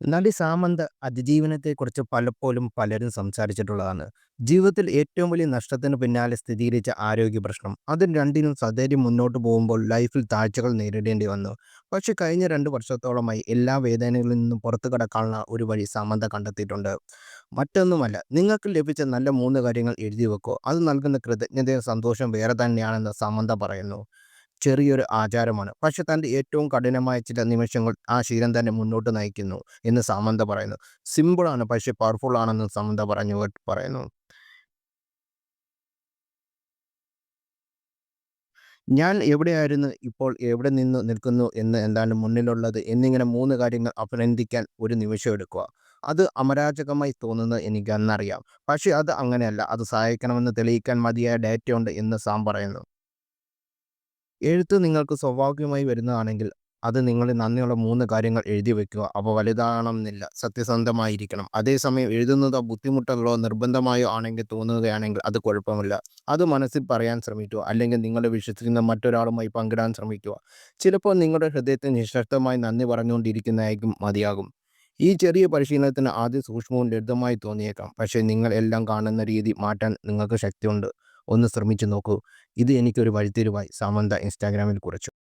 നടി സാമന്ത അതിജീവനത്തെക്കുറിച്ച് പലപ്പോഴും പലരും സംസാരിച്ചിട്ടുള്ളതാണ്. ജീവിതത്തിൽ ഏറ്റവും വലിയ നഷ്ടത്തിന് പിന്നാലെ സ്ഥിരീകരിച്ച ആരോഗ്യ പ്രശ്നം. അത് രണ്ടിനും സധൈര്യം മുന്നോട്ട് പോകുമ്പോൾ ലൈഫിൽ താഴ്ചകൾ നേരിടേണ്ടി വന്നു. പക്ഷെ കഴിഞ്ഞ രണ്ട് വർഷത്തോളമായി എല്ലാ വേദനകളിൽ നിന്നും പുറത്തു കടക്കാനുള്ള ഒരു വഴി സാമന്ത കണ്ടെത്തിയിട്ടുണ്ട്. മറ്റൊന്നുമല്ല, നിങ്ങൾക്ക് ലഭിച്ച നല്ല മൂന്ന് കാര്യങ്ങൾ എഴുതി വെക്കൂ. അത് നൽകുന്ന കൃതജ്ഞതയും സന്തോഷം വേറെ തന്നെയാണെന്ന് സാമന്ത പറയുന്നു. ചെറിയൊരു ആചാരമാണ്. പക്ഷെ തന്റെ ഏറ്റവും കഠിനമായ ചില നിമിഷങ്ങൾ ആ ശീലം തന്നെ മുന്നോട്ട് നയിക്കുന്നു എന്ന് സാമന്ത പറയുന്നു. സിമ്പിളാണ് പക്ഷെ പവർഫുൾ ആണെന്ന് സാമന്ത പറഞ്ഞു പറയുന്നു. ഞാൻ എവിടെയായിരുന്നു, ഇപ്പോൾ എവിടെ നിന്ന് നിൽക്കുന്നു എന്ന് എന്താണ് മുന്നിലുള്ളത് എന്നിങ്ങനെ മൂന്ന് കാര്യങ്ങൾ അഭിനന്ദിക്കാൻ ഒരു നിമിഷം എടുക്കുക. അത് അമരാചകമായി തോന്നുന്നത് എനിക്ക് അന്നറിയാം. പക്ഷേ അത് അങ്ങനെയല്ല. അത് സഹായിക്കണമെന്ന് തെളിയിക്കാൻ മതിയായ ഡാറ്റ ഉണ്ട് എന്ന് സാം പറയുന്നു. എഴുത്ത് നിങ്ങൾക്ക് സ്വാഭാവികമായി വരുന്നതാണെങ്കിൽ അത് നിങ്ങൾ നന്ദിയുള്ള മൂന്ന് കാര്യങ്ങൾ എഴുതി വെക്കുക. അവ വലുതാകണമെന്നില്ല. സത്യസന്ധമായിരിക്കണം. അതേസമയം എഴുതുന്നത് ബുദ്ധിമുട്ടുകളോ നിർബന്ധമായോ ആണെങ്കിൽ തോന്നുകയാണെങ്കിൽ അത് കുഴപ്പമില്ല. അത് മനസ്സിൽ പറയാൻ ശ്രമിക്കുക. അല്ലെങ്കിൽ നിങ്ങളെ വിശ്വസിക്കുന്ന മറ്റൊരാളുമായി പങ്കിടാൻ ശ്രമിക്കുക. ചിലപ്പോൾ നിങ്ങളുടെ ഹൃദയത്തെ നിശബ്ദമായി നന്ദി പറഞ്ഞുകൊണ്ടിരിക്കുന്നതായിരിക്കും മതിയാകും. ഈ ചെറിയ പരിശീലനത്തിന് ആദ്യം സൂക്ഷ്മവും ലളിതമായി തോന്നിയേക്കാം. പക്ഷേ നിങ്ങൾ എല്ലാം കാണുന്ന രീതി മാറ്റാൻ നിങ്ങൾക്ക് ശക്തിയുണ്ട്. ഒന്ന് ശ്രമിച്ചു നോക്കൂ. ഇത് എനിക്കൊരു വഴിത്തിരിവായി, സാമന്ത ഇൻസ്റ്റാഗ്രാമിൽ കുറിച്ചു.